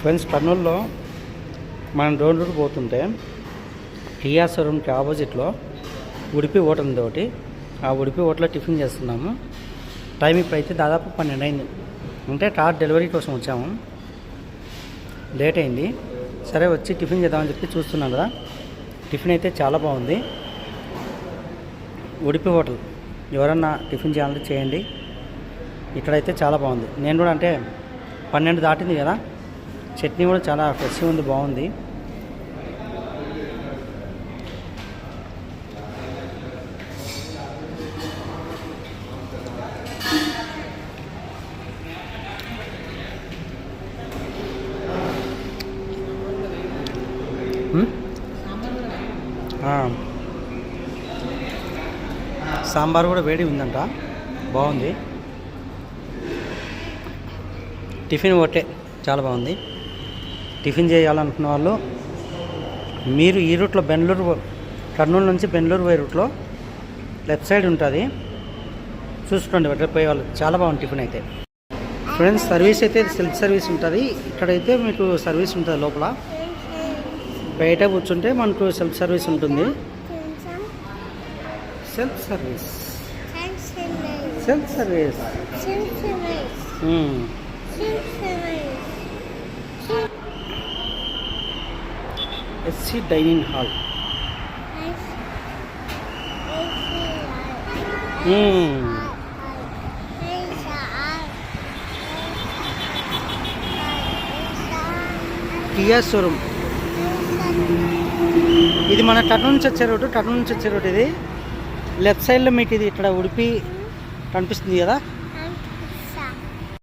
Friends కర్నూలులో మనం door route పోతుంటే కియా ఆపోజిట్లో ఉడిపి హోటల్ ఉంది ఒకటి. ఆ ఉడిపి హోటల్లో టిఫిన్ చేస్తున్నాము. టైం ఇప్పుడు అయితే దాదాపు పన్నెండు అయింది. అంటే కార్ డెలివరీ కోసం వచ్చాము. లేట్ అయింది. సరే వచ్చి టిఫిన్ చేద్దామని చెప్పి చూస్తున్నాం కదా. టిఫిన్ అయితే చాలా బాగుంది. ఉడిపి హోటల్ ఎవరన్నా టిఫిన్ చేయాలంటే చేయండి. ఇక్కడైతే చాలా బాగుంది. నేను కూడా అంటే పన్నెండు దాటింది కదా. చట్నీ కూడా చాలా ఫ్రెష్గా ఉంది బాగుంది. సాంబార్ కూడా వేడి ఉందంట బాగుంది. టిఫిన్ ఒకటే చాలా బాగుంది. టిఫిన్ చేయాలనుకున్న వాళ్ళు మీరు ఈ రూట్లో బెంగళూరు కర్నూలు నుంచి బెంగళూరు పోయే రూట్లో లెఫ్ట్ సైడ్ ఉంటుంది. చూసుకోండి అక్కడ పోయే వాళ్ళు. చాలా బాగుంది టిఫిన్ అయితే. ఫ్రెండ్స్ సర్వీస్ అయితే సెల్ఫ్ సర్వీస్ ఉంటుంది. ఇక్కడైతే మీకు సర్వీస్ ఉంటుంది లోపల. బయట కూర్చుంటే మనకు సెల్ఫ్ సర్వీస్ ఉంటుంది. Self service. Self service. AC dining hall. Kia showroom. ఇది మన టర్న్ నుంచి వచ్చే రోడ్డు టర్న్ నుంచి వచ్చే రోడ్డు ఇది. లెఫ్ట్ సైడ్లో మీకు ఇది ఇక్కడ ఉడిపి కనిపిస్తుంది కదా?